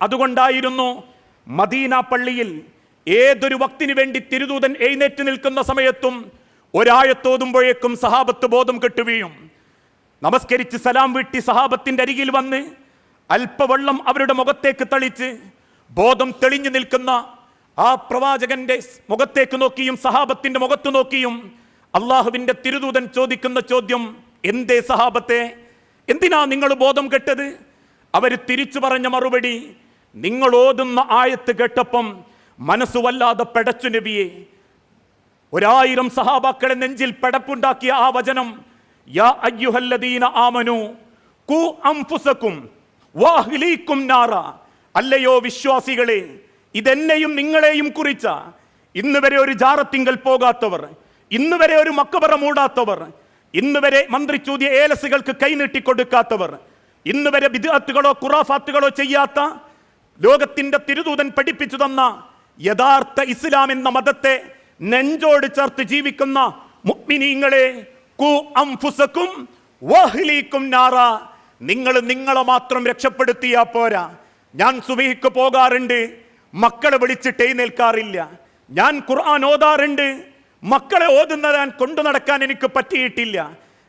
അതുകൊണ്ടായിരുന്നു Medina പള്ളിയിൽ ഏതൊരു വക്തിനു വേണ്ടി തിരുദൂതൻ എഴുന്നേറ്റ് നിൽക്കുന്ന സമയത്തും ഒരാഴത്തോതുമ്പോഴേക്കും സഹാബത്ത് ബോധം കെട്ടുകയും നമസ്കരിച്ച് സലാം വീട്ടി സഹാബത്തിന്റെ അരികിൽ വന്ന് അല്പവെള്ളം അവരുടെ മുഖത്തേക്ക് തളിച്ച് ബോധം തെളിഞ്ഞു നിൽക്കുന്ന ആ പ്രവാചകന്റെ മുഖത്തേക്ക് നോക്കിയും സഹാബത്തിന്റെ മുഖത്ത് നോക്കിയും അള്ളാഹുവിന്റെ തിരുദൂതൻ ചോദിക്കുന്ന ചോദ്യം എന്തേ സഹാബത്തെ? എന്തിനാ നിങ്ങൾ ബോധം കെട്ടത്? അവർ തിരിച്ചു പറഞ്ഞ മറുപടി നിങ്ങൾ ഓതുന്ന ആയത്ത് കേട്ടപ്പം മനസ്സ് വല്ലാതെ പെടച്ചു നബിയെ. ഒരായിരം സഹാബാക്കളെ നെഞ്ചിൽ പെടപ്പുണ്ടാക്കിയ ആ വചനം യാ അയ്യുഹല്ലദീന ആമനു കു അംഫുസക്കും വാഹ്ലീക്കും നാറ. അല്ലയോ വിശ്വാസികളെ ഇതെന്നെയും നിങ്ങളെയും കുറിച്ച ഇന്ന് വരെ ഒരു ജാറത്തിങ്കൽ പോകാത്തവർ ഇന്ന് വരെ ഒരു മക്കബറ മൂടാത്തവർ ഇന്ന് വരെ മന്ത്രി ചൂതിയ ഏലസുകൾക്ക് കൈനീട്ടിക്കൊടുക്കാത്തവർ ഇന്ന് വരെ ബിദാത്തുകളോ കുറാഫാത്തുകളോ ചെയ്യാത്ത ലോകത്തിന്റെ തിരുദൂതൻ പഠിപ്പിച്ചു തന്ന യഥാർത്ഥ ഇസ്ലാം എന്ന മതത്തെ നെഞ്ചോട് ചേർത്ത് ജീവിക്കുന്ന മുഅ്മിനീങ്ങളെ കു അംഫുസക്കും വഹ്ലീക്കും നാറ. നിങ്ങൾ നിങ്ങളെ മാത്രം രക്ഷപ്പെടുത്തിയാ പോരാ. ഞാൻ സുബിഹിക്ക് പോകാറുണ്ട് മക്കളെ വിളിച്ചിട്ട് എഴുന്നേൽക്കാറില്ല. ഞാൻ ഖുർആൻ ഓതാറുണ്ട് മക്കളെ ഓതുന്ന ഞാൻ കൊണ്ടു നടക്കാൻ എനിക്ക് പറ്റിയിട്ടില്ല.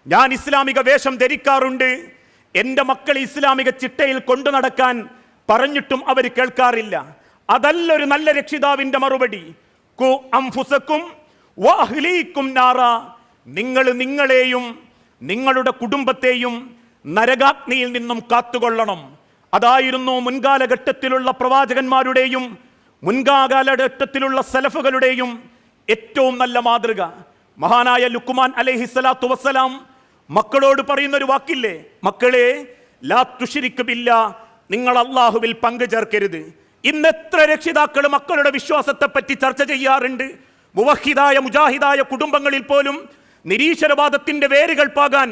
ഞാൻ ഇസ്ലാമിക വേഷം ധരിക്കാറുണ്ട്. എന്റെ മക്കൾ ഇസ്ലാമിക ചിട്ടയിൽ കൊണ്ടു നടക്കാൻ പറഞ്ഞിട്ടും അവർ കേൾക്കാറില്ല. അതല്ലൊരു നല്ല രക്ഷിതാവിന്റെ മറുപടി. കു അംഫുസക്കും വാഹ്ലീക്കും നാറ. നിങ്ങൾ നിങ്ങളെയും നിങ്ങളുടെ കുടുംബത്തെയും നരകാഗ്നിയിൽ നിന്നും കാത്തുകൊള്ളണം. അതായിരുന്നു മുൻകാലഘട്ടത്തിലുള്ള പ്രവാചകന്മാരുടെയും മുൻകാലഘട്ടത്തിലുള്ള സലഫുകളുടെയും ഏറ്റവും നല്ല മാതൃക. മഹാനായ ലുക്കുമാൻ അലഹി സ്വലാത്തു വസ്സലാം മക്കളോട് പറയുന്ന ഒരു വാക്കില്ലേ? മക്കളെ ലാ തുഷിരിക്കുമില്ല നിങ്ങൾ അള്ളാഹുവിൽ പങ്കു ചേർക്കരുത്. ഇന്ന് എത്ര രക്ഷിതാക്കൾ മക്കളുടെ വിശ്വാസത്തെ പറ്റി ചർച്ച ചെയ്യാറുണ്ട്. മുവഹിദായ മുജാഹിദായ കുടുംബങ്ങളിൽ പോലും നിരീശ്വരവാദത്തിന്റെ വേരുകൾ പാകാൻ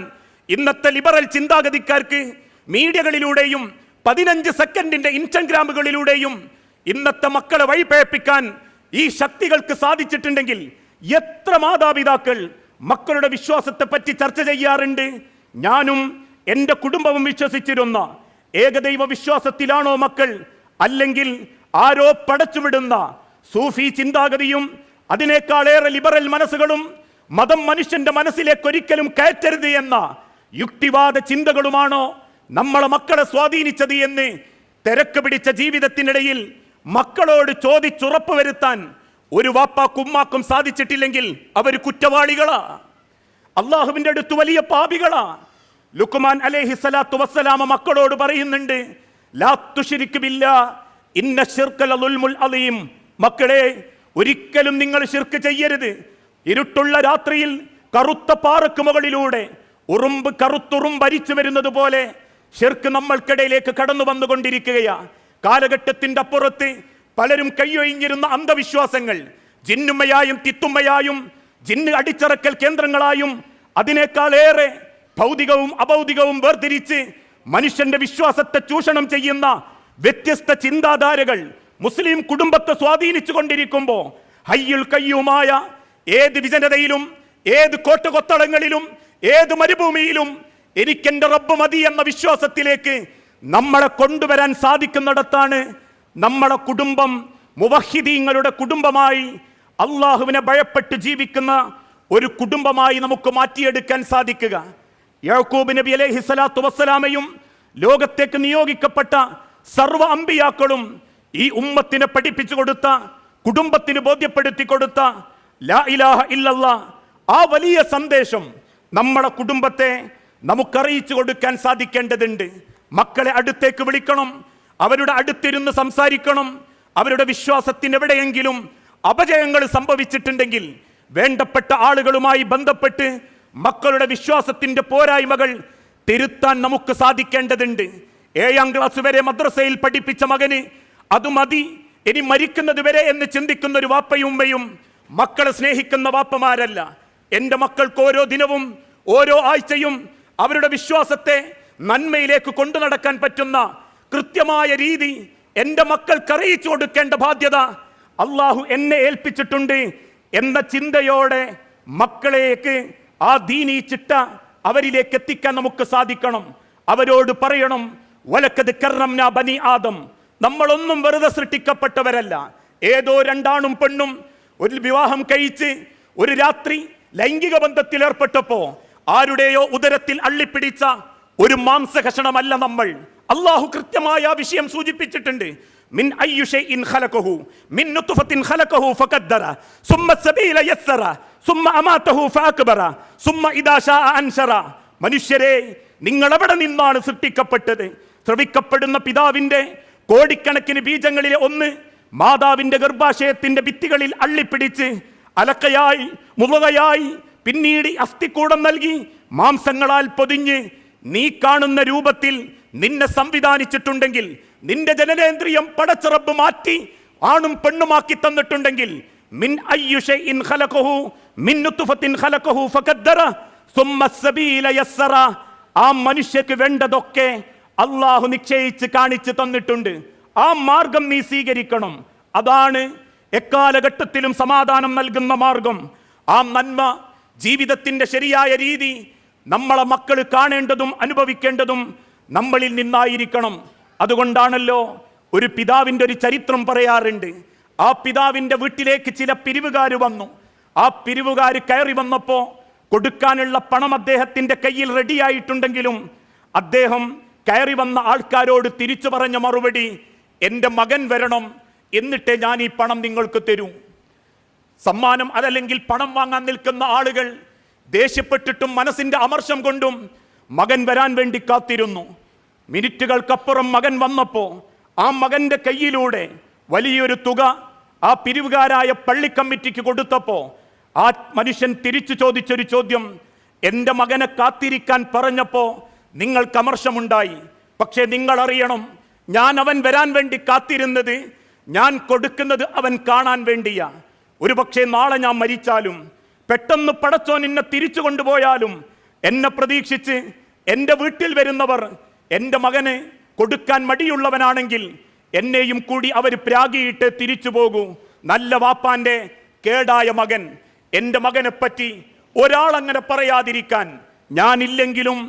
ഇന്നത്തെ ലിബറൽ ചിന്താഗതിക്കാർക്ക് മീഡിയകളിലൂടെയും പതിനഞ്ച് സെക്കൻഡിന്റെ ഇൻസ്റ്റഗ്രാമുകളിലൂടെയും ഇന്നത്തെ മക്കളെ വഴിപേപ്പിക്കാൻ ഈ ശക്തികൾക്ക് സാധിച്ചിട്ടുണ്ടെങ്കിൽ എത്ര മാതാപിതാക്കൾ മക്കളുടെ വിശ്വാസത്തെ പറ്റി ചർച്ച ചെയ്യാറുണ്ട്. ഞാനും എന്റെ കുടുംബവും വിശ്വസിച്ചിരുന്ന ഏകദൈവ വിശ്വാസത്തിലാണോ മക്കൾ? അല്ലെങ്കിൽ ആരോ പടച്ചുവിടുന്ന സൂഫി ചിന്താഗതിയും അതിനേക്കാളേറെ ലിബറൽ മനസ്സുകളും മതം മനുഷ്യന്റെ മനസ്സിലേക്ക് ഒരിക്കലും കയറ്റരുത് എന്ന യുക്തിവാദ ചിന്തകളുമാണോ നമ്മളെ മക്കളെ സ്വാധീനിച്ചത് എന്ന് തിരക്ക് പിടിച്ച ജീവിതത്തിനിടയിൽ മക്കളോട് ചോദിച്ചുറപ്പ് വരുത്താൻ ഒരു വാപ്പാക്കും ഉമ്മാക്കും സാധിച്ചിട്ടില്ലെങ്കിൽ അവർ കുറ്റവാളികളാ. അള്ളാഹുവിന്റെ അടുത്ത് വലിയ പാപികളാ. ലുക്കുമാൻ അലേഹി സ്വലാത്തു വസ്സലാമ മക്കളോട് പറയുന്നുണ്ട് അലീം. മക്കളെ ഒരിക്കലും നിങ്ങൾ ശിർക്ക് ചെയ്യരുത് ഇരുട്ടുള്ള രാത്രിയിൽ കറുത്ത പാറക്ക് മുകളിലൂടെ ഉറുമ്പ് കറുത്തുറും ഭരിച്ചു വരുന്നത് പോലെ ഷിർക്ക് നമ്മൾക്കിടയിലേക്ക് കടന്നു വന്നുകൊണ്ടിരിക്കുകയാ കാലഘട്ടത്തിന്റെ അപ്പുറത്ത് പലരും കൈയൊഴിഞ്ഞിരുന്ന അന്ധവിശ്വാസങ്ങൾ ജിന്നുമ്മയായും തിത്തുമ്മയായും ജിന്ന് അടിച്ചറക്കൽ കേന്ദ്രങ്ങളായും അതിനേക്കാളേറെ ഭൗതികവും അഭൗതികവും വേർതിരിച്ച് മനുഷ്യന്റെ വിശ്വാസത്തെ ചൂഷണം ചെയ്യുന്ന വ്യത്യസ്ത ചിന്താധാരകൾ മുസ്ലിം കുടുംബത്തെ സ്വാധീനിച്ചു കൊണ്ടിരിക്കുമ്പോൾ ഹയ്യുൽ കയ്യുമായ ഏത് വിജനതയിലും ഏത് കോട്ടകൊത്തളങ്ങളിലും ഏത് മരുഭൂമിയിലും എനിക്കെന്റെ റബ്ബ് മതി എന്ന വിശ്വാസത്തിലേക്ക് നമ്മളെ കൊണ്ടുവരാൻ സാധിക്കുന്നിടത്താണ് നമ്മളെ കുടുംബം മുവഹിദീങ്ങളുടെ കുടുംബമായി അള്ളാഹുവിനെ ഭയപ്പെട്ട് ജീവിക്കുന്ന ഒരു കുടുംബമായി നമുക്ക് മാറ്റിയെടുക്കാൻ സാധിക്കുക. യാക്കൂബ് നബി അലൈഹി സ്വലാത്തു വസ്സലാമയും ലോകത്തേക്ക് നിയോഗിക്കപ്പെട്ട സർവ അമ്പിയാക്കളും ഈ ഉമ്മത്തിനെ പഠിപ്പിച്ചു കൊടുത്ത കുടുംബത്തിന് ബോധ്യപ്പെടുത്തി കൊടുത്ത ലാ ഇലാഹ ഇല്ലല്ല ആ വലിയ സന്ദേശം നമ്മളെ കുടുംബത്തെ നമുക്കറിയിച്ചു കൊടുക്കാൻ സാധിക്കേണ്ടതുണ്ട്. മക്കളെ അടുത്തേക്ക് വിളിക്കണം അവരുടെ അടുത്തിരുന്ന് സംസാരിക്കണം അവരുടെ വിശ്വാസത്തിന് എവിടെയെങ്കിലും അപജയങ്ങൾ സംഭവിച്ചിട്ടുണ്ടെങ്കിൽ വേണ്ടപ്പെട്ട ആളുകളുമായി ബന്ധപ്പെട്ട് മക്കളുടെ വിശ്വാസത്തിന്റെ പോരായ്മകൾ തിരുത്താൻ നമുക്ക് സാധിക്കേണ്ടതുണ്ട്. ഏഴാം ക്ലാസ് വരെ മദ്രസയിൽ പഠിപ്പിച്ച മകന് അത് മതി. ഇനി മരിക്കുന്നത് വരെ എന്ന് ചിന്തിക്കുന്ന ഒരു വാപ്പയും ഉമ്മയും മക്കളെ സ്നേഹിക്കുന്ന വാപ്പമാരല്ല. എന്റെ മക്കൾക്ക് ഓരോ ദിനവും ഓരോ ആഴ്ചയും അവരുടെ വിശ്വാസത്തെ നന്മയിലേക്ക് കൊണ്ടു നടക്കാൻ പറ്റുന്ന കൃത്യമായ രീതി എന്റെ മക്കൾക്ക് അറിയിച്ചു കൊടുക്കേണ്ട ബാധ്യത അള്ളാഹു എന്നെ ഏൽപ്പിച്ചിട്ടുണ്ട് എന്ന ചിന്തയോടെ മക്കളേക്ക് ആ ദീനീ ചിട്ട അവരിലേക്ക് എത്തിക്കാൻ നമുക്ക് സാധിക്കണം. അവരോട് പറയണം വലക്കത് കർണംന ബനി ആദം. നമ്മളൊന്നും വെറുതെ സൃഷ്ടിക്കപ്പെട്ടവരല്ല. ഏതോ രണ്ടാണും പെണ്ണും ഒരു വിവാഹം കഴിച്ച് ഒരു രാത്രി ലൈംഗിക ബന്ധത്തിൽ ഏർപ്പെട്ടപ്പോ ആരുടെയോ ഉദരത്തിൽ അള്ളിപ്പിടിച്ച ഒരു മാംസകഷണമല്ല നമ്മൾ. അള്ളാഹു കൃത്യമായ ആ വിഷയം സൂചിപ്പിച്ചിട്ടുണ്ട്. മിൻ അയ്യു ഇൻ ഖലഖഹു മിൻ നുത്ഫത്തിൻ ഖലഖഹു ഫഖദ്ദറ സുമ്മ സബീല യസ്സറ. സുമ്മ അമാത്തഹു ഫാക്ബറ സുമ്മ ഇദാ ശാഅ അൻശറ. മനുഷ്യരെ നിങ്ങൾ എവിടെ നിന്നാണ് സൃഷ്ടിക്കപ്പെട്ടത്? ശ്രവിക്കപ്പെടുന്ന പിതാവിന്റെ കോടിക്കണക്കിന് ബീജങ്ങളിലെ ഒന്ന് മാതാവിന്റെ ഗർഭാശയത്തിന്റെ ഭിത്തികളിൽ അള്ളിപ്പിടിച്ച് അലക്കയായി മുളകയായി പിന്നീട് അസ്ഥിക്കൂടം നൽകി മാംസങ്ങളാൽ പൊതിഞ്ഞ് നീ കാണുന്ന രൂപത്തിൽ നിന്നെ സംവിധാനിച്ചിട്ടുണ്ടെങ്കിൽ നിന്റെ ജനനേന്ദ്രിയം പടച്ചിറപ്പ് മാറ്റി ആണും പെണ്ണുമാക്കി തന്നിട്ടുണ്ടെങ്കിൽ മിൻ അയ്യു ഷൈഇൻ ഖലഖഹു മിൻ നുത്ഫത്തിൻ ഖലഖഹു ഫഖദ്ദറ സുമ്മ സബീല യസ്സറ. ആ മനുഷ്യക്ക് വേണ്ടതൊക്കെ അള്ളാഹു നിശ്ചയിച്ച് കാണിച്ചു തന്നിട്ടുണ്ട്. ആ മാർഗം നീ സ്വീകരിക്കണം. അതാണ് എക്കാലഘട്ടത്തിലും സമാധാനം നൽകുന്ന മാർഗം. ആ നന്മ ജീവിതത്തിന്റെ ശരിയായ രീതി നമ്മളെ മക്കൾ കാണേണ്ടതും അനുഭവിക്കേണ്ടതും നമ്മളിൽ നിന്നായിരിക്കണം. അതുകൊണ്ടാണല്ലോ ഒരു പിതാവിന്റെ ഒരു ചരിത്രം പറയാറുണ്ട്. ആ പിതാവിന്റെ വീട്ടിലേക്ക് ചില പിരിവുകാർ വന്നു. ആ പിരിവുകാർ കയറി വന്നപ്പോൾ കൊടുക്കാനുള്ള പണം അദ്ദേഹത്തിന്റെ കയ്യിൽ റെഡിയായിട്ടുണ്ടെങ്കിലും അദ്ദേഹം കയറി വന്ന ആൾക്കാരോട് തിരിച്ചു പറഞ്ഞ മറുപടി എന്റെ മകൻ വരണം എന്നിട്ടേ ഞാൻ ഈ പണം നിങ്ങൾക്ക് തരൂ. സമ്മാനം അതല്ലെങ്കിൽ പണം വാങ്ങാൻ നിൽക്കുന്ന ആളുകൾ ദേഷ്യപ്പെട്ടിട്ടും മനസ്സിന്റെ അമർഷം കൊണ്ടും മകൻ വരാൻ വേണ്ടി കാത്തിരുന്നു. മിനിറ്റുകൾക്കപ്പുറം മകൻ വന്നപ്പോൾ ആ മകന്റെ കയ്യിലൂടെ വലിയൊരു തുക ആ പിരിവുകാരായ പള്ളി കമ്മിറ്റിക്ക് കൊടുത്തപ്പോൾ ആ മനുഷ്യൻ തിരിച്ചു ചോദിച്ചൊരു ചോദ്യം എന്റെ മകനെ കാത്തിരിക്കാൻ പറഞ്ഞപ്പോൾ നിങ്ങൾ കമർശമുണ്ടായി. പക്ഷേ നിങ്ങൾ അറിയണം ഞാൻ അവൻ വരാൻ വേണ്ടി കാത്തിരുന്നത് ഞാൻ കൊടുക്കുന്നത് അവൻ കാണാൻ വേണ്ടിയാ. ഒരു പക്ഷേ നാളെ ഞാൻ മരിച്ചാലും പെട്ടെന്ന് പടച്ചോൻ എന്നെ തിരിച്ചു കൊണ്ടുപോയാലും എന്നെ പ്രതീക്ഷിച്ച് എന്റെ വീട്ടിൽ വരുന്നവർ എന്റെ മകന് കൊടുക്കാൻ മടിയുള്ളവനാണെങ്കിൽ എന്നെയും കൂടി അവർ പ്രാഗിയിട്ട് തിരിച്ചു പോകൂ. നല്ല വാപ്പാന്റെ കേടായ മകൻ എന്റെ മകനെപ്പറ്റി ഒരാളങ്ങനെ പറയാതിരിക്കാൻ ഞാനില്ലെങ്കിലും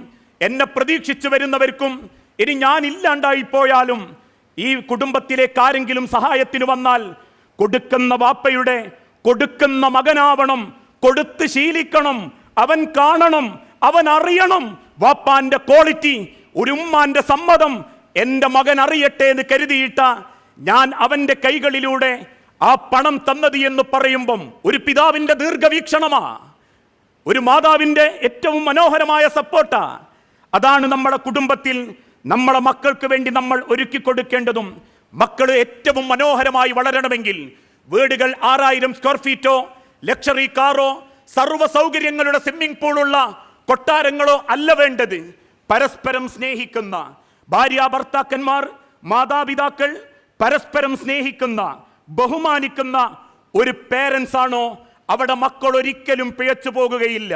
എന്നെ പ്രതീക്ഷിച്ചു വരുന്നവർക്കും ഇനി ഞാനില്ലാണ്ടായിപ്പോയാലും ഈ കുടുംബത്തിലേക്ക് ആരെങ്കിലും സഹായത്തിന് വന്നാൽ കൊടുക്കുന്ന വാപ്പയുടെ കൊടുക്കുന്ന മകനാവണം കൊടുത്ത് ശീലിക്കണം അവൻ കാണണം അവൻ അറിയണം. വാപ്പാന്റെ ക്വാളിറ്റി ഒരു ഉമ്മാന്റെ സമ്മതം എന്റെ മകൻ അറിയട്ടെ എന്ന് കരുതിയിട്ട ഞാൻ അവന്റെ കൈകളിലൂടെ ആ പണം തന്നത് എന്ന് പറയുമ്പം ഒരു പിതാവിന്റെ ദീർഘവീക്ഷണമാ. ഒരു മാതാവിന്റെ ഏറ്റവും മനോഹരമായ സപ്പോർട്ടാ. അതാണ് നമ്മുടെ കുടുംബത്തിൽ നമ്മുടെ മക്കൾക്ക് വേണ്ടി നമ്മൾ ഒരുക്കി കൊടുക്കേണ്ടതും മക്കൾ ഏറ്റവും മനോഹരമായി വളരണമെങ്കിൽ വീടുകൾ ആറായിരം സ്ക്വയർ ഫീറ്റോ ലക്ഷറി കാറോ സർവ സൗകര്യങ്ങളുടെ സ്വിമ്മിംഗ് പൂളുള്ള കൊട്ടാരങ്ങളോ അല്ല വേണ്ടത്. പരസ്പരം സ്നേഹിക്കുന്ന ഭാര്യ ഭർത്താക്കന്മാർ മാതാപിതാക്കൾ പരസ്പരം സ്നേഹിക്കുന്ന ബഹുമാനിക്കുന്ന ഒരു പേരൻസ് ആണോ? അവിടെ മക്കൾ ഒരിക്കലും പിഴച്ചു പോകുകയില്ല